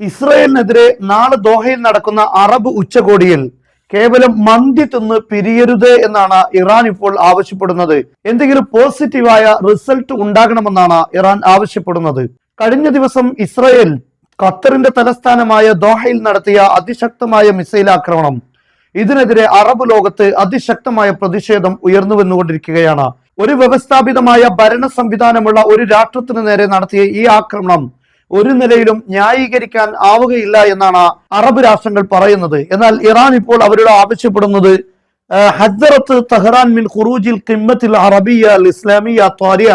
ഇസ്രയേലിനെതിരെ നാളെ ദോഹയിൽ നടക്കുന്ന അറബ് ഉച്ചകോടിയിൽ കേവലം മന്തി തിന്ന് പിരിയരുത് എന്നാണ് ഇറാൻ ഇപ്പോൾ ആവശ്യപ്പെടുന്നത്. എന്തെങ്കിലും പോസിറ്റീവായ റിസൾട്ട് ഉണ്ടാകണമെന്നാണ് ഇറാൻ ആവശ്യപ്പെടുന്നത്. കഴിഞ്ഞ ദിവസം ഇസ്രയേൽ ഖത്തറിന്റെ തലസ്ഥാനമായ ദോഹയിൽ നടത്തിയ അതിശക്തമായ മിസൈൽ ആക്രമണം. ഇതിനെതിരെ അറബ് ലോകത്ത് അതിശക്തമായ പ്രതിഷേധം ഉയർന്നു വന്നുകൊണ്ടിരിക്കുകയാണ് ഒരു വ്യവസ്ഥാപിതമായ ഭരണ സംവിധാനമുള്ള ഒരു രാഷ്ട്രത്തിന് നേരെ നടത്തിയ ഈ ആക്രമണം ഒരു നിലയിലും ന്യായീകരിക്കാൻ ആവുകയില്ല എന്നാണ് അറബ് രാഷ്ട്രങ്ങൾ പറയുന്നത്. എന്നാൽ ഇറാൻ ഇപ്പോൾ അവരോട് ആവശ്യപ്പെടുന്നത് ഹദ്റത്ത് തഹ്റാൻ മിൻ ഖുറൂജിൽ കിമ്മത്തിൽ അറബിയ ഇസ്ലാമിയ ത്വാരിയ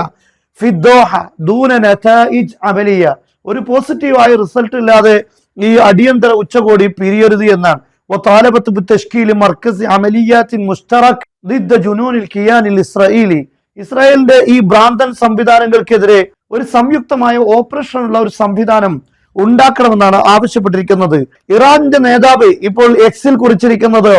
ഫിദ്ദോഹ ദൂന നതായിജ് അമലിയ. ഒരു പോസിറ്റീവായ റിസൾട്ട് ഇല്ലാതെ ഈ അടിയന്തര ഉച്ചകോടി പിരിയരുത് എന്നാണ്. ഇസ്രായേലിന്റെ ഈ ഭ്രാന്തൻ സംവിധാനങ്ങൾക്കെതിരെ ഒരു സംയുക്തമായ ഓപ്പറേഷനുള്ള ഒരു സംവിധാനം ഉണ്ടാക്കണമെന്നാണ് ആവശ്യപ്പെട്ടിരിക്കുന്നത്. ഇറാന്റെ നേതാവ് ഇപ്പോൾ എക്സിൽ കുറിച്ചിരിക്കുന്നത്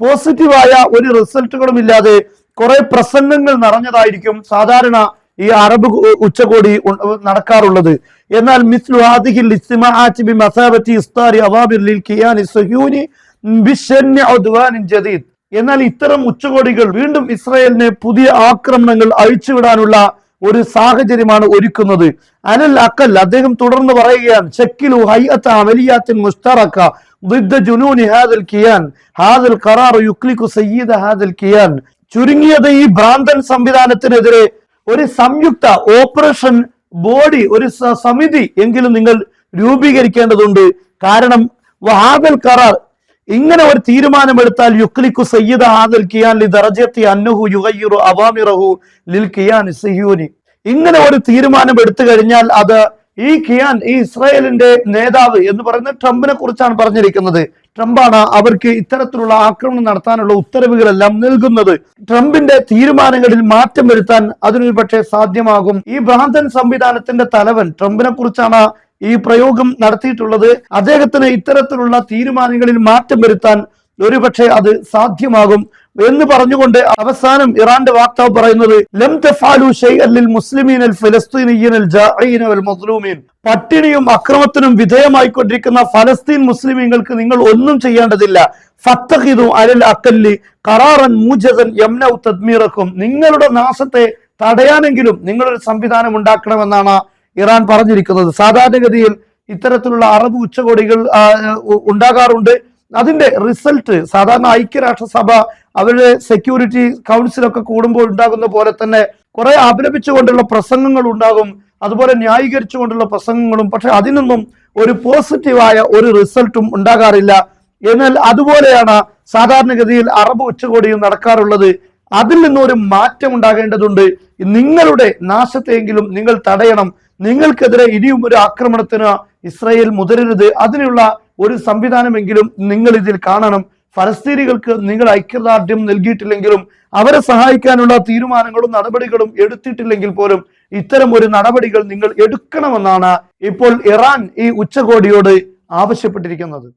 പോസിറ്റീവായ ഒരു റിസൾട്ടുകളും ഇല്ലാതെ കുറെ പ്രസംഗങ്ങൾ നിറഞ്ഞതായിരിക്കും സാധാരണ ഈ അറബ് ഉച്ചകോടി നടക്കാറുള്ളത്. എന്നാൽ മിസ്ലു എന്നാൽ ഇത്തരം ഉച്ചകോടികൾ വീണ്ടും ഇസ്രായേലിനെ പുതിയ ആക്രമണങ്ങൾ അഴിച്ചുവിടാനുള്ള ഒരു സാഹചര്യമാണ് ഒരുക്കുന്നത്. അനൽ അക്കൽ അദ്ദേഹം തുടർന്ന് പറയുകയാണ് ഷക്കിലു ഹൈഅത്ത് മുസ്തറക്ക ജുനൂനി ഹാദൽ കിയാൻ ഹാദൽ ഖറാർ യുക്ലിക്കു സയ്യിദ ഹാദൽ കിയാൻ. ചുരുങ്ങിയത് ഈ ഭ്രാന്തൻ സംവിധാനത്തിനെതിരെ ഒരു സംയുക്ത ഓപ്പറേഷൻ ബോഡി ഒരു സമിതി എങ്കിലും നിങ്ങൾ രൂപീകരിക്കേണ്ടതുണ്ട്. കാരണം വഹാബൽ കറാർ ഇങ്ങനെ ഒരു തീരുമാനമെടുത്താൽ യുക്ലിക്കു സയ്യിദ ഹാദൽ കിയാൻ ലി ദറജത്തി അന്നുഹു യുഗയ്യുറു അവാമിറഹു ലിൽ കിയാൻ സിഹ്യൂനി. ഇങ്ങനെ ഒരു തീരുമാനം എടുത്തു കഴിഞ്ഞാൽ അത് ഈ കിയാൻ ഈ ഇസ്രായേലിന്റെ നേതാവ് എന്ന് പറയുന്നത് ട്രംപിനെ കുറിച്ചാണ് പറഞ്ഞിരിക്കുന്നത്. ട്രംപാണ് അവർക്ക് ഇത്തരത്തിലുള്ള ആക്രമണം നടത്താനുള്ള ഉത്തരവുകളെല്ലാം നൽകുന്നത്. ട്രംപിന്റെ തീരുമാനങ്ങളിൽ മാറ്റം വരുത്താൻ അതിനൊരു പക്ഷേ സാധ്യമാകും. ഈ ഭ്രാന്തൻ സംവിധാനത്തിന്റെ തലവൻ ട്രംപിനെ കുറിച്ചാണ് ഈ പ്രയോഗം നടത്തിയിട്ടുള്ളത്. അദ്ദേഹത്തിന് ഇത്തരത്തിലുള്ള തീരുമാനങ്ങളിൽ മാറ്റം വരുത്താൻ ഒരുപക്ഷെ അത് സാധ്യമാകും. എന്ന് പറഞ്ഞുകൊണ്ട് അവസാനം ഇറാന്റെ വാക്താവ് പറയുന്നത് തഫാലു പട്ടിണിയും അക്രമത്തിനും വിധേയമായിക്കൊണ്ടിരിക്കുന്ന ഫലസ്തീൻ മുസ്ലിമീങ്ങൾക്ക് നിങ്ങൾ ഒന്നും ചെയ്യേണ്ടതില്ല. ഫത്തഹിദു അലൽ അക്കല്ലി കറാറൻ മൂജതൻ യംനൗ തദ്മീറക്കും. നിങ്ങളുടെ നാശത്തെ തടയാനെങ്കിലും നിങ്ങളൊരു സംവിധാനം ഉണ്ടാക്കണമെന്നാണ് ഇറാൻ പറഞ്ഞിരിക്കുന്നത്. സാധാരണഗതിയിൽ ഇത്തരത്തിലുള്ള അറബ് ഉച്ചകോടികൾ ഉണ്ടാകാറുണ്ട്. അതിന്റെ റിസൾട്ട് സാധാരണ ഐക്യരാഷ്ട്രസഭ അവരുടെ സെക്യൂരിറ്റി കൗൺസിലൊക്കെ കൂടുമ്പോൾ ഉണ്ടാകുന്ന പോലെ തന്നെ കുറെ അപലപിച്ചുകൊണ്ടുള്ള പ്രസംഗങ്ങൾ ഉണ്ടാകും. അതുപോലെ ന്യായീകരിച്ചുകൊണ്ടുള്ള പ്രസംഗങ്ങളും പക്ഷെ അതിനൊന്നും ഒരു പോസിറ്റീവായ ഒരു റിസൾട്ടും ഉണ്ടാകാറില്ല. എന്നാൽ അതുപോലെയാണ് സാധാരണഗതിയിൽ അറബ് ഉച്ചകോടിയും നടക്കാറുള്ളത്. അതിൽ നിന്നൊരു മാറ്റം ഉണ്ടാകേണ്ടതുണ്ട്. നിങ്ങളുടെ നാശത്തെയെങ്കിലും നിങ്ങൾ തടയണം. നിങ്ങൾക്കെതിരെ ഇനിയും ഒരു ആക്രമണത്തിന് ഇസ്രയേൽ മുതിരരുത്. അതിനുള്ള ഒരു സംവിധാനമെങ്കിലും നിങ്ങൾ ഇതിൽ കാണണം. ഫലസ്തീനികൾക്ക് നിങ്ങൾ ഐക്യദാർഢ്യം നൽകിയിട്ടില്ലെങ്കിലും അവരെ സഹായിക്കാനുള്ള തീരുമാനങ്ങളും നടപടികളും എടുത്തിട്ടില്ലെങ്കിൽ പോലും ഇത്തരം ഒരു നടപടികൾ നിങ്ങൾ എടുക്കണമെന്നാണ് ഇപ്പോൾ ഇറാൻ ഈ ഉച്ചകോടിയോട് ആവശ്യപ്പെട്ടിരിക്കുന്നത്.